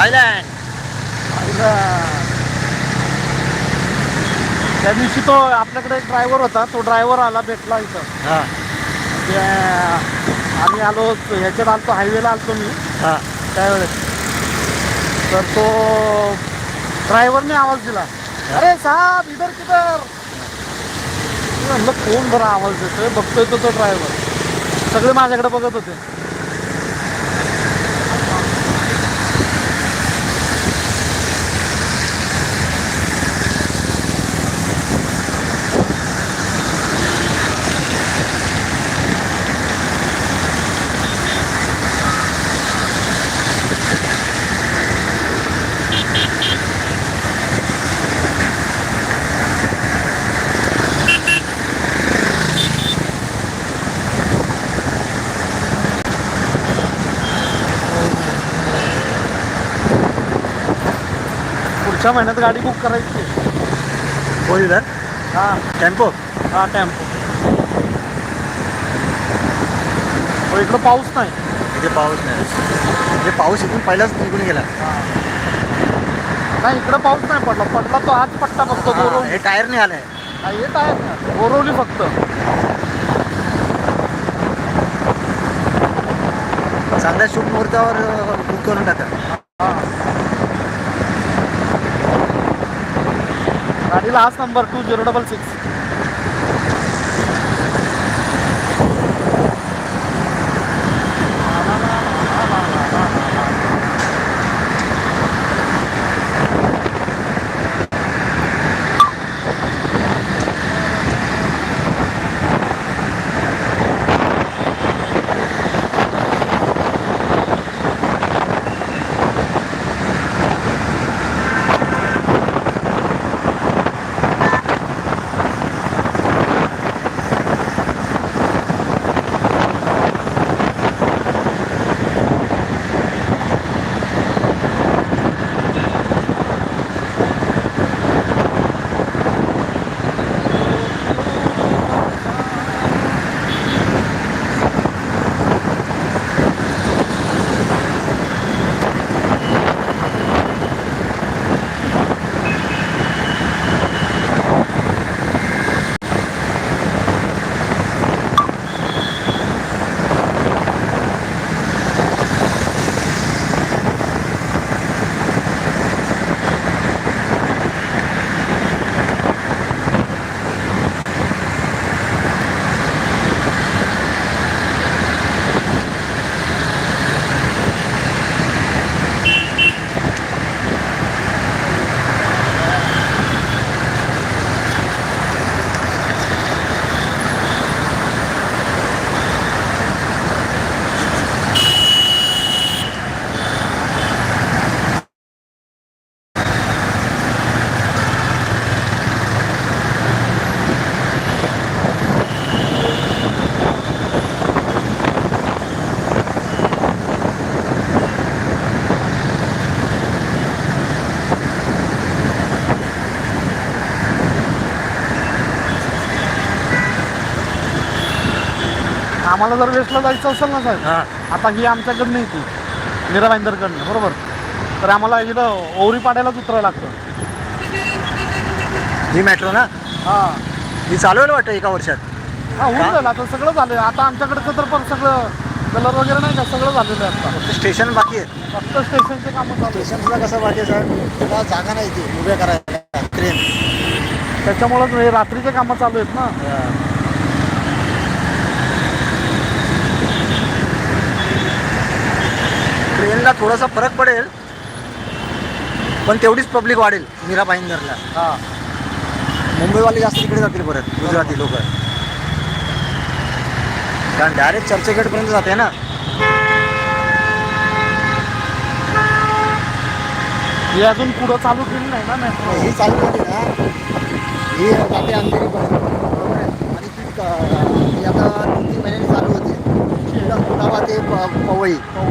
Thailand त्या दिवशी तो आपल्याकडे एक ड्रायव्हर होता. तो ड्रायव्हर आला भेटला इथं. हां. ते आम्ही आलो ह्याच्यात आलतो हायवेला आलतो मी. हां. त्यावेळेस. तर तो ड्रायव्हरने आवाज दिला. अरे साहेब इधर किधर? मी म्हणलं कोण बरं आवाज देतोय? बघतोय तो तो ड्रायव्हर सगळे माझ्याकडे बघत होते. पुढच्या महिन्यात गाडी बुक करायची. फोर व्हीलर हां. टेम्पो हा टेम्पो हो इकडं पाऊस नाही. इथे पाऊस नाही. म्हणजे पाऊस इथून पहिलाच निघून गेला. नाही इकडं पाऊस नाही पडला. पडला तो आज पट्टा फक्त हां, हे टायर नाही आलंय हा, येत आहे ना बोरवली फक्त. चांगल्या शुभ मुहूर्तावर बुक करून टाका. हा. ಇದು last number two zero double six आम्हाला जर वेस्टला जायचं असेल ना साहेब आता ही आमच्याकडनं येते मीरा भाईंदरकडनं बरोबर? तर आम्हाला इथं ओवरी पाड्यालाच उतरावं लागतं. ही मेट्रो ना? हां. ही चालवेल वाटतं एका वर्षात? हा होऊन? जाईल आता सगळं झालं आता आमच्याकडचं तर पण सगळं कलर वगैरे नाही का? सगळं झालेलं आहे आता. फक्त स्टेशन बाकी आहे. फक्त स्टेशनचे कामं चालू. स्टेशनला कसं बाकी आहे सर तुला जागा नाही इथे उभ्या करायला ट्रेन त्याच्यामुळंच हे रात्रीचे कामं चालू आहेत ना. ट्रेनला थोडासा फरक पडेल पण तेवढीच पब्लिक वाढेल मीरा भाईंदरला हां. मुंबईवाले जास्त तिकडे जातील परत गुजराती लोक. कारण डायरेक्ट चर्चगेटपर्यंत जाते ना. हे अजून पुढं चालू केली नाही ना मेट्रो ही चालू झाली ना. ही जाते अंधेरीपर्यंत बरोबर आहे. आणि ती क- ही आता तीन तीन महिन्यांनी चालू होते. कुडाबा ते प- पवई हो.